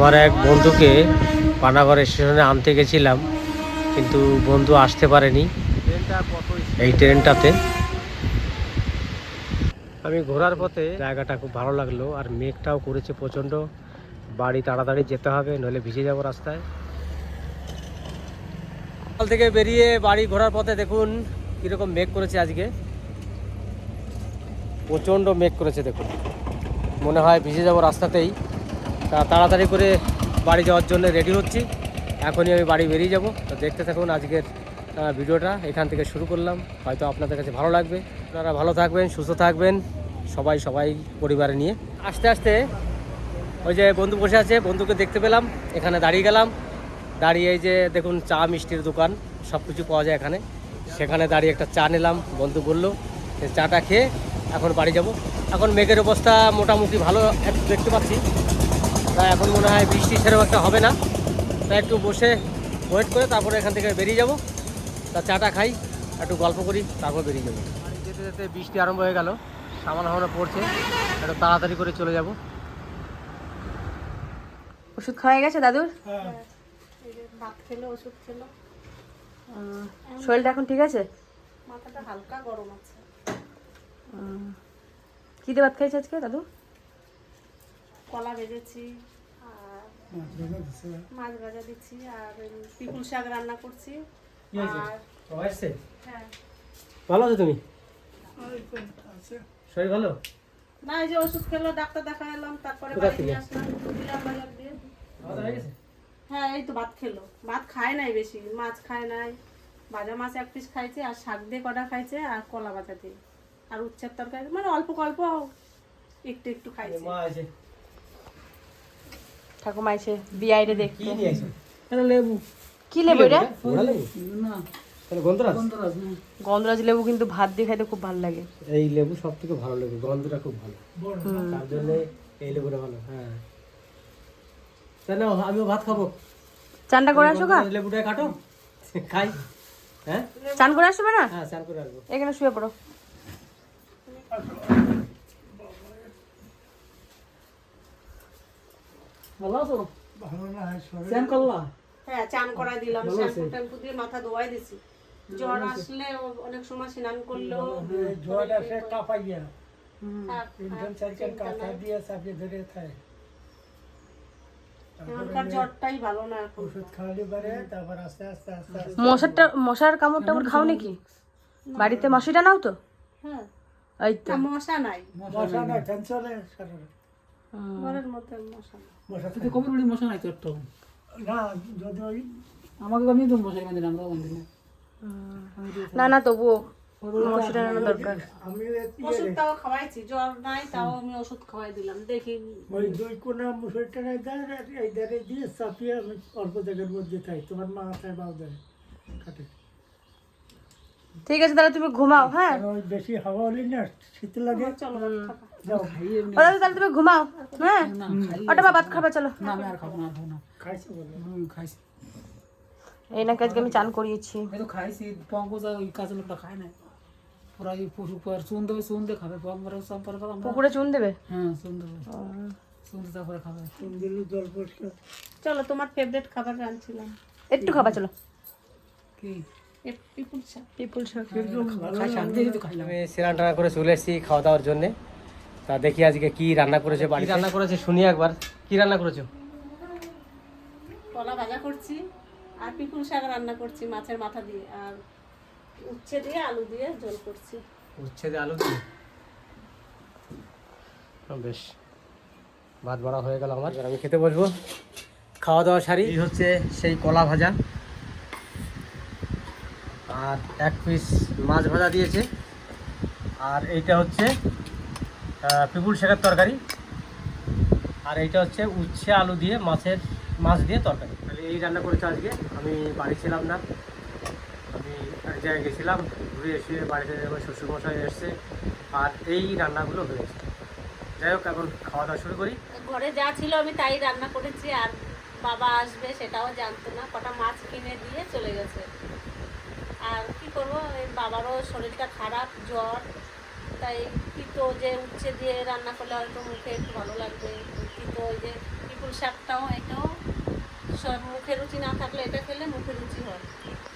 আমার এক বন্ধুকে পানাগড় স্টেশনে আনতে গেছিলাম, কিন্তু বন্ধু আসতে পারেনি এই ট্রেনটাতে। আমি ঘোরার পথে জায়গাটা খুব ভালো লাগল আর মেঘটাও করেছে প্রচণ্ড। বাড়ি তাড়াতাড়ি যেতে হবে, নইলে ভিজে যাব রাস্তায়। সকাল থেকে বেরিয়ে বাড়ি ঘোরার পথে দেখুন কীরকম মেঘ করেছে আজকে। প্রচণ্ড মেঘ করেছে দেখুন। মনে হয় ভিজে যাব রাস্তাতেই। তা তাড়াতাড়ি করে বাড়ি যাওয়ার জন্য রেডি হচ্ছি। এখনই আমি বাড়ি বেরিয়ে যাব। তো দেখতে থাকুন আজকের ভিডিওটা। এখান থেকে শুরু করলাম। হয়তো আপনাদের কাছে ভালো লাগবে। আপনারা ভালো থাকবেন, সুস্থ থাকবেন। সবাই সবাই পরিবারে নিয়ে। আস্তে আস্তে ওই যে বন্ধু বসে আছে, বন্ধুকে দেখতে পেলাম। এখানে দাঁড়িয়ে গেলাম। দাঁড়িয়ে এই যে দেখুন, চা মিষ্টির দোকান। সব কিছু পাওয়া যায় এখানে। সেখানে দাঁড়িয়ে একটা চা নিলাম। বন্ধু বলল চাটা খেয়ে এখন বাড়ি যাব। এখন মেঘের অবস্থা মোটামুটি ভালো দেখতে পাচ্ছি। তা এখন মনে হয় বৃষ্টি সেরকম একটা হবে না। তা একটু বসে ওয়েট করে তারপরে এখান থেকে বেরিয়ে যাব। তা চাটা খাই একটু গল্প করি তারপর বেরিয়ে যাব। যেতে যেতে বৃষ্টি আরম্ভ হয়ে গেল সামান্য সামান্য পড়ছে একটু তাড়াতাড়ি করে চলে যাব। ওষুধ খাওয়া গেছে দাদুর? ভাত খেলো ওষুধ খেলো। শরীরটা এখন ঠিক আছে? মাথাটা হালকা গরম আছে। কি দিয়ে ভাত খাইছে আজকে দাদু? কলা ভেজেছি আর মাছ ভাজা দিচ্ছি আর পিপুল শাক রান্না করছি আর হ্যাঁ। ভালো আছো তুমি? শরীর ভালো? না এই যে ওষুধ খেলো ডাক্তার দেখা এলাম তারপরে নিয়ে আসলাম দিলাম বাজার দিয়ে। হয়ে হ্যাঁ এই তো ভাত খেলো। ভাত খায় নাই বেশি মাছ খায় নাই। ভাজা মাছ এক পিস খাইছে আর শাক দিয়ে কটা খাইছে আর কলা ভাজা দিয়ে। আর উচ্ছের তরকারি মানে অল্প অল্প একটু একটু খাইছে। মা আছে ঠাকুমা এসে বিআইরে দেখতে। কি নিয়ে আছে কি লেবু এটা? ঘোড়া লেবু? তাহলে গন্ধরাজ? গন্ধরাজ লেবু কিন্তু ভাত দিয়ে খাইতে খুব ভালো লাগে। এই লেবু সব থেকে ভালো লেবু গন্ধটা খুব ভালো। তার জন্য এই লেবুটা ভালো হ্যাঁ। না আমিও ভাত খাব। চানটা করে আসো গা। লেবুটা কাটো খাই। হ্যাঁ? চান করে আসবে না? হ্যাঁ স্নান করে আসব। এখানে শুয়ে পড়ো। হ্যাঁ চান করাই দিলাম শ্যাম্পু ট্যাম্পু দিয়ে মাথা ধোয়াই দিছি। জ্বর আসলে অনেক সময় স্নান করলেও জ্বর আসে কাঁথা দিয়ে চাপিয়ে ধরে থাকে ভালো না আস্তে আস্তে মশারটা মশার কামড় টামড় খাও নাকি? বাড়িতে মাসিটা নাও তো? হ্যাঁ। এই তো। মশা নাই। মশা না ঘরের মধ্যে মশা মশা তুই কবির বাড়ি মশা নাই তো একটা। না যদি ওই আমাকে আমি তো মশাই বাঁধি না আমরা বাঁধি না না না তবুও। দরকার। আমি ওষুধ খাওয়াইছি জ্বর নাই তাও আমি ওষুধ খাওয়াই দিলাম দেখি। ওই দুই কোনা মুসুরিটা দেয় এই দিয়ে চাপিয়ে আমি অল্প জায়গার মধ্যে খাই। তোমার মা খায় বাউ দেয় খাটে ঠিক আছে তাহলে তুমি ঘুমাও হ্যাঁ? বেশি হাওয়া হলে না শীত লাগে। চলো তাহলে তুমি ঘুমাও হ্যাঁ? ওটা বা ভাত খাবে চলো। না আমি আর খাব না আর খাব না। খাইছে বলে। হুম, খাইছি। এই নাকি আজকে আমি চান করিয়েছি। খাইছি পঙ্কজ ওই কাঁচা লোকটা খায় না। ওরা এই পশু চুন দেবে চুন দিয়ে খাবে। পঙ্কজ সম্পর্কে পুকুরে চুন দেবে? হ্যাঁ চুন দেবে। চলো তোমার ফেভারিট খাবার রাঁধছিলাম একটু খাবা চলো। কি? টানা করে চলে এসেছি খাওয়া দাওয়ার জন্য। তা দেখি আজকে কি রান্না করেছে বাড়ি রান্না করেছে? শুনি একবার। কি রান্না করেছ? কলা ভাজা করছি আর পিপুল শাক রান্না করছি মাছের মাথা দিয়ে আর উচ্ছে দিয়ে আলু দিয়ে ঝোল করছি। উচ্ছে দিয়ে আলু দিয়ে? বেশ। ভাত বাড়া হয়ে গেল আমার। আমি খেতে বসবো। খাওয়া দাওয়া সারি। এই হচ্ছে সেই কলা ভাজা। আর এক পিস মাছ ভাজা দিয়েছে। আর এইটা হচ্ছে পিপুল শাকের তরকারি। আর এইটা হচ্ছে উচ্ছে আলু দিয়ে মাছের মাছ দিয়ে তরকারি। তাহলে এই রান্না করেছে আজকে? আমি বাড়ি ছিলাম না। আমি এক জায়গায় গেছিলাম ঘুরে এসে বাড়িতে আমার শ্বশুরমশাই এসছে। আর এই রান্নাগুলো হয়েছে। যাই হোক এখন খাওয়া দাওয়া শুরু করি। ঘরে যা ছিল আমি তাই রান্না করেছি আর বাবা আসবে সেটাও জানতো না। কটা মাছ কিনে দিয়ে চলে গেছে। আর কি করব? এই বাবারও শরীরটা খারাপ জ্বর। তাই তিতো যে উচ্ছে দিয়ে রান্না করলে হয়তো মুখে একটু ভালো লাগবে। তিতো ওই যে পিপুল শাকটাও, এটাও সব মুখে রুচি না থাকলে এটা খেলে মুখে রুচি হয়।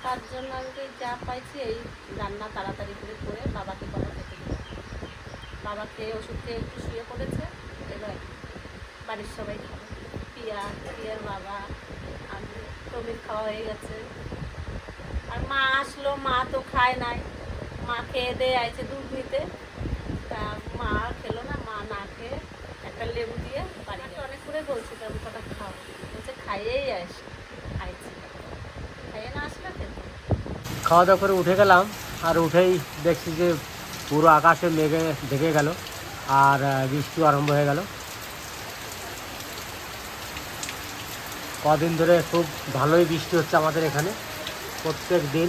তার জন্য আমি যা পাইছি এই রান্না তাড়াতাড়ি করে করে বাবাকে করা দিই বাবা খেয়ে ওষুধ খেয়ে একটু শুয়ে পড়েছে, এবার বাড়ির সবাই খাবে। পিয়া, পিয়ার বাবা, আমি টমির খাওয়া হয়ে গেছে। আর মা আসলো, মা তো খায় নাই। মা খেয়ে দিয়ে আইছে দুধ নিতে তা মা খেলো না মা না খেয়ে একটা লেবু দিয়ে বাড়ি গেছে। অনেক করে বলছি তবে কটা খাও বলছে খাইয়েই আস। আইছি খাইয়ে না আসলে খাওয়া দাওয়া করে উঠে গেলাম আর উঠেই দেখছি যে পুরো আকাশে মেঘে ঢেকে গেল আর বৃষ্টি আরম্ভ হয়ে গেল। কদিন ধরে খুব ভালোই বৃষ্টি হচ্ছে আমাদের এখানে। প্রত্যেক দিন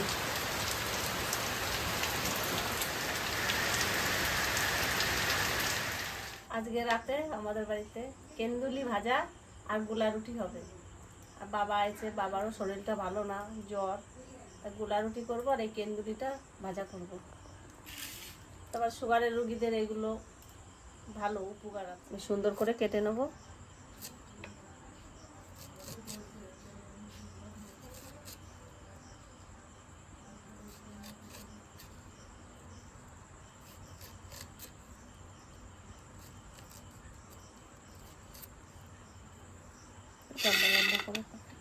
আজকে রাতে আমাদের বাড়িতে কেন্দুলি ভাজা আর গোলা রুটি হবে। আর বাবা আছে, বাবারও শরীরটা ভালো না, জ্বর। গোলা রুটি করব আর এই কেন্দুলিটা ভাজা করব। তারপর সুগারের রুগীদের এগুলো ভালো উপকার সুন্দর করে কেটে নেব লম্বা লম্বা করে কাটো।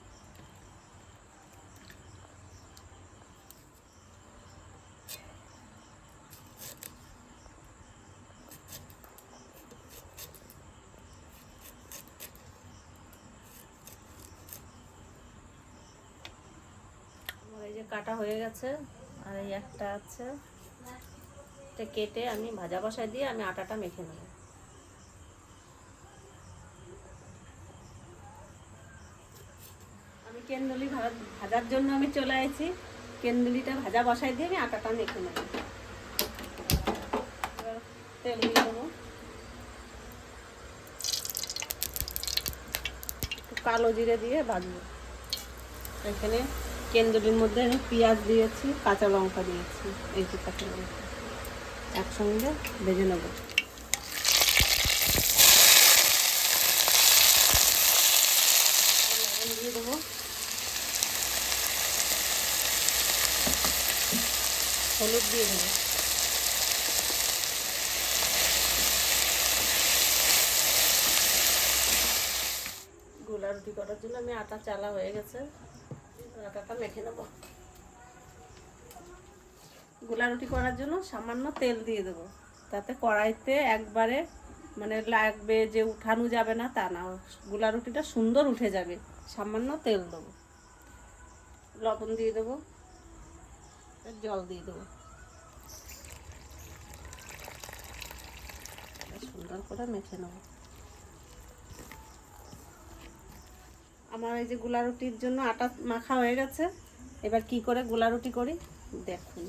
আমার এই যে কাটা হয়ে গেছে, আর এই একটা আছে। এটা কেটে আমি ভাজা বসায় দিয়ে আমি আটাটা মেখে নেব। আমি কেন্দুলি ভাজার জন্য আমি চলে আসছি কেন্দুলিটা ভাজা বসাই দিয়ে আমি আটাটা মেখে নেব। তেল কালো জিরে দিয়ে ভাজবো। এখানে কেন্দুলির মধ্যে আমি পেঁয়াজ দিয়েছি, কাঁচা লঙ্কা দিয়েছি, এই যে কাঁচা লঙ্কা একসঙ্গে ভেজে নেব। দিয়ে দেবো হলুদ দিয়ে দেবো। গোলা রুটি করার জন্য আমি আটা চালা হয়ে গেছে। আটাটা মেখে নেব। গোলা রুটি করার জন্য সামান্য তেল দিয়ে দেবো। তাতে কড়াইতে একবারে মানে লাগবে যে উঠানো যাবে না তা না, গোলা রুটিটা সুন্দর উঠে যাবে। সামান্য তেল দেবো। লবণ দিয়ে দেবো, জল দিয়ে দেবো। সুন্দর করে মেখে নেব। আমার এই যে গোলা রুটির জন্য আটা মাখা হয়ে গেছে। এবার কি করে গোলা রুটি করি? দেখুন।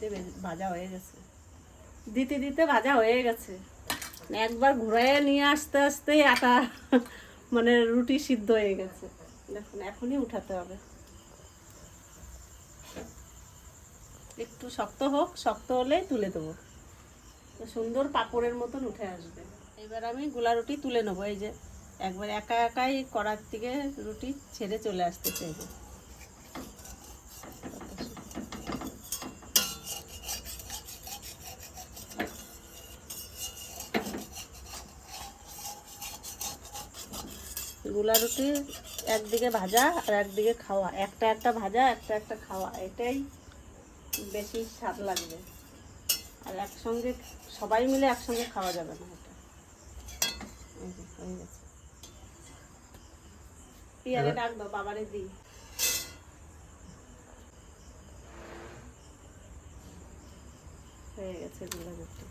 দিতে ভাজা হয়ে গেছে। দিতে দিতে ভাজা হয়ে গেছে। একবার ঘুরাইয়ে নিয়ে আসতে আসতে আটা মানে রুটি সিদ্ধ হয়ে গেছে। দেখুন, এখনই উঠাতে হবে। একটু শক্ত হোক, শক্ত হলেই তুলে দেবো। সুন্দর পাপড়ের মতন উঠে আসবে। এবার আমি গোলা রুটি তুলে নেব। এই যে, একবার একা একাই কড়ার থেকে রুটি ছেড়ে চলে আসতে চাইবে। গোলা রুটি একদিকে ভাজা আর একদিকে খাওয়া। একটা একটা ভাজা একটা একটা খাওয়া। এটাই বেশি স্বাদ লাগবে। আর একসঙ্গে সবাই মিলে একসঙ্গে খাওয়া যাবে না এটা। হয়ে গেছে। পিয়ারে ডাক দাও বাবারে দিই। হয়ে গেছে গোলা রুটি।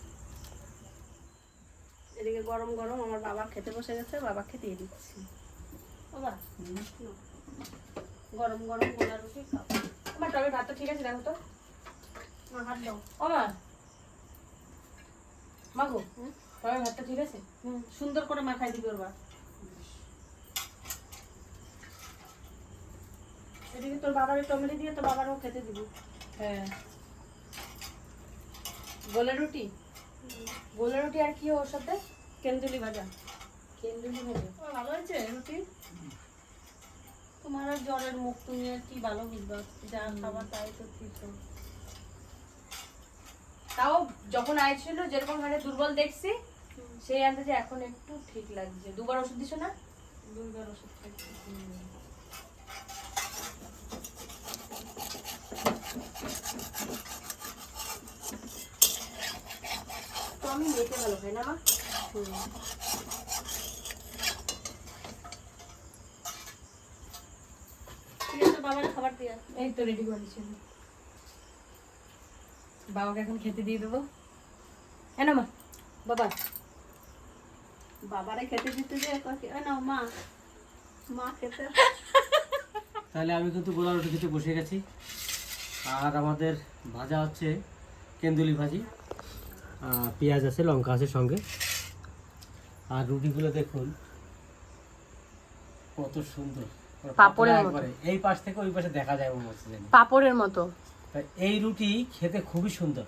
এদিকে গরম গরম আমার বাবা খেতে বসে গেছে বাবাকে দিয়ে দিচ্ছি। বাবা। গরম গরম গোলা রুটি খাও। মা টমের ভাতটা ঠিক আছে দেখো তো। মা হাত দাও। ও মা মা ভাতটা ঠিক আছে? সুন্দর করে মাখাই দিবি ওর ভাত। এদিকে তোর বাবার টমেটো দিয়ে তোর বাবারও খেতে দিবি। হ্যাঁ। গোলা রুটি? গোলা রুটি আর কি ওর সাথে? কেন্দুলি ভাজা। ভালো হয়েছে রুটি? তোমার আর জ্বরের মুখ তুমি আর কি ভালো বুঝবা? যা খাবার তাই তো কিছু তাও যখন আইছিল যেরকম মানে দুর্বল দেখছি সেই আন্দাজে এখন একটু ঠিক লাগছে। দুবার ওষুধ দিছো না? দুর্গার ওষুধ খাইছি। তো আমি মেয়েকে ভালো খাই না মা ঠিক আছে বাবার খাবার দিয়া এই তো রেডি করে বাবাকে এখন খেতে দিয়ে দেবো। হ্যাঁ না মা বাবা। বাবারে খেতে দিতে যে কি, মা। মা খেতে তাহলে আমি কিন্তু গোলা রুটি খেতে বসে গেছি। আর আমাদের ভাজা হচ্ছে কেন্দুলি ভাজি। পেঁয়াজ আছে লঙ্কা আছে সঙ্গে। আর রুটিগুলো দেখুন কত সুন্দর। পাঁপড়ের মতো। এই পাশ থেকে ওই পাশে দেখা যায় যেন। পাপড়ের মতো এই রুটি খেতে খুবই সুন্দর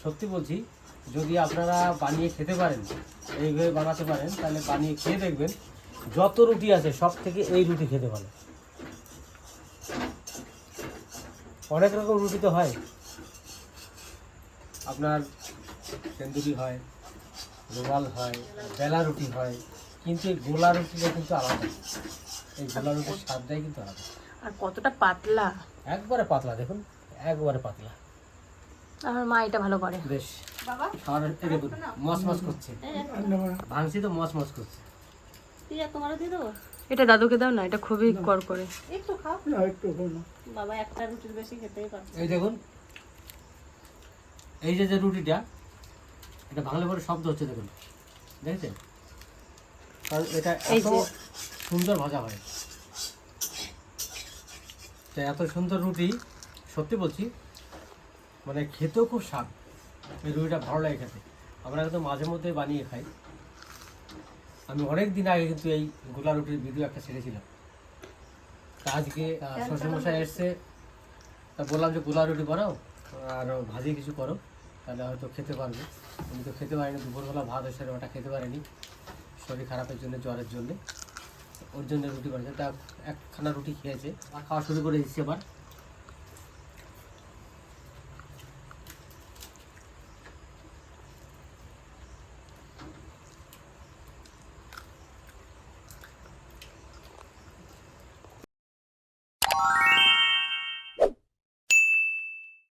সত্যি বলছি যদি আপনারা বানিয়ে খেতে পারেন এইভাবে বানাতে পারেন তাহলে বানিয়ে খেয়ে দেখবেন যত রুটি আছে সব থেকে এই রুটি খেতে ভালো অনেক রকম রুটি তো হয় আপনার তেন্দুরি হয় রোয়াল হয় বেলা রুটি হয় কিন্তু এই গোলা রুটিটা কিন্তু আলাদা। এই গোলা রুটির স্বাদটাই কিন্তু আলাদা। আর কতটা পাতলা? একবারে পাতলা দেখুন একবারে পাতলা। আমার মা এটা ভালো করে। বেশ। বাবা খাওয়ার এই দেখুন মস মস করছে। ভাঙছি তো মস মস করছে। দিয়া তোমারও দিয়ে দেবো? এটা দাদুকে দাও না এটা খুবই কর করে। একটু খাও। না একটু হলো বাবা একটা রুটির বেশি খেতেই পারবে এই দেখুন এই যে যে রুটিটা এটা ভাঙলে পরে শব্দ হচ্ছে দেখুন। দেখেছেন? কারণ এটা এত সুন্দর ভাজা হয়। তো এত সুন্দর রুটি সত্যি বলছি মানে খেতেও খুব স্বাদ। এই রুটিটা ভালো লাগে খেতে। আমরা কিন্তু মাঝে মধ্যে বানিয়ে খাই। আমি অনেক দিন আগে কিন্তু এই গোলা রুটির ভিডিও একটা ছেড়েছিলাম। তা আজকে শ্বশুরমশাই এসছে। তা বললাম যে গোলা রুটি বানাও আর ভাজি কিছু করো। তাহলে হয়তো খেতে পারবে। আমি তো খেতে পারিনি দুপুরবেলা ভাত এসে ওটা খেতে পারিনি। শরীর খারাপের জন্য, জ্বরের জন্য। ওর জন্য রুটি বানিয়েছে। তা একখানা রুটি খেয়েছে। আর খাওয়া শুরু করে দিচ্ছি আবার।